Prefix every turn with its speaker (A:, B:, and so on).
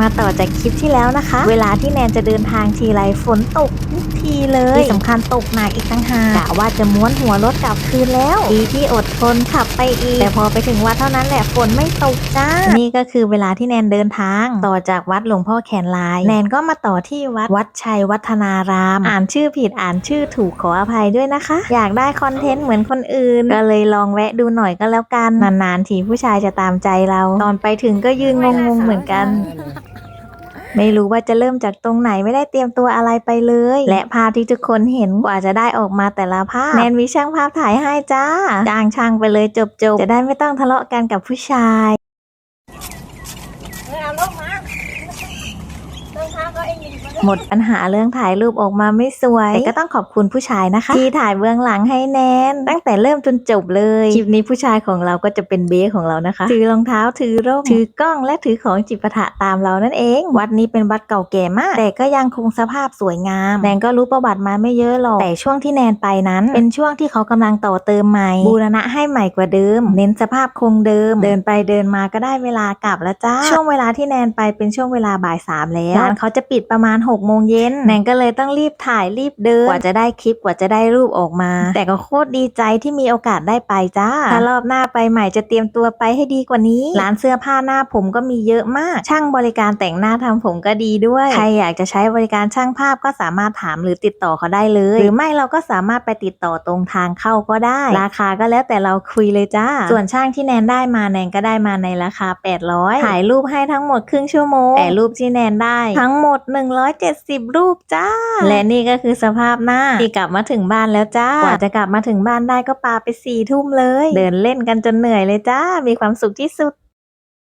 A: มาต่อจากคลิปที่แล้วนะคะ เวลาที่แนนจะเดินทางทีไรฝนตกทุกทีเลยที่สำคัญตกหนักอีกต่างหากกะว่าจะม้วนหัวรถกลับคืนแล้ว ดีที่อดทนขับไปอีก แต่พอไปถึงวัดเท่านั้นแหละฝนไม่ตกจ้า นี่ก็คือเวลาที่แนนเดินทาง ต่อจากวัดหลวงพ่อแขนลาย แนนก็มาต่อที่วัดวัดชัยวัฒนาราม อ่านชื่อผิดอ่านชื่อถูกขออภัยด้วยนะคะ อยากได้คอนเทนต์เหมือนคนอื่น ก็เลยลองแวะดูหน่อยก็แล้วกันนานๆทีผู้ชายจะตามใจเรา ตอนไปถึงก็ยืนงงๆเหมือนกัน ไม่รู้ว่าจะเริ่มจากตรงไหนไม่ได้เตรียมตัวอะไรไปเลย และภาพที่ทุกคนเห็นกว่าจะได้ออกมาแต่ละภาพแนนมีช่างภาพถ่ายให้จ้าจ้างช่างไปเลยจบๆจะได้ไม่ต้องทะเลาะกันกับผู้ชาย
B: เอาลงมา
A: หมดปัญหาเรื่องถ่ายรูปออกมาไม่สวย แต่ก็ต้องขอบคุณผู้ชายนะคะ ที่ถ่ายเบื้องหลังให้แนนตั้งแต่เริ่มจนจบเลย คลิปนี้ผู้ชายของเราก็จะเป็นเบสของเรานะคะ ถือรองเท้าถือร่มถือกล้องและถือของจิปาถะตามเรานั่นเอง วัดนี้เป็นวัดเก่าแก่มาก แต่ก็ยังคงสภาพสวยงาม แนนก็รู้ประวัติมาไม่เยอะหรอก แต่ช่วงที่แนนไปนั้น เป็นช่วงที่เขากำลังต่อเติมใหม่ บูรณะให้ใหม่กว่าเดิม เน้นสภาพคงเดิม เดินไปเดินมาก็ได้เวลากลับแล้วจ้า ช่วงเวลาที่แนนไปเป็นช่วงเวลาบ่ายสามแล้วร้านเขาจะปิดประมาณ6กโมงเย็นแนนก็เลยต้องรีบถ่ายรีบเดินกว่าจะได้คลิปกว่าจะได้รูปออกมา แต่ก็โคตรดีใจที่มีโอกาสได้ไปจ้าถ้ารอบหน้าไปใหม่จะเตรียมตัวไปให้ดีกว่านี้ ร้านเสื้อผ้าหน้าผมก็มีเยอะมาก ช่างบริการแต่งหน้าทำผมก็ดีด้วย ใครอยากจะใช้บริการช่างภาพก็สามารถถามหรือติดต่อเขาได้เลย หรือไม่เราก็สามารถไปติดต่อตรงทางเข้าก็ได้ ราคาก็แล้วแต่เราคุยเลยจ้า ส่วนช่างที่แนนได้มาแนนก็ได้มาในราคา 800 ถ่ายรูปให้ทั้งหมดครึ่งชั่วโมง แต่รูปที่แนนได้ทั้งหมด 170 รูปจ้า และนี่ก็คือสภาพหน้าที่กลับมาถึงบ้านแล้วจ้ากว่าจะกลับมาถึงบ้านได้ก็ปาไปสี่ทุ่มเลย เดินเล่นกันจนเหนื่อยเลยจ้า มีความสุขที่สุด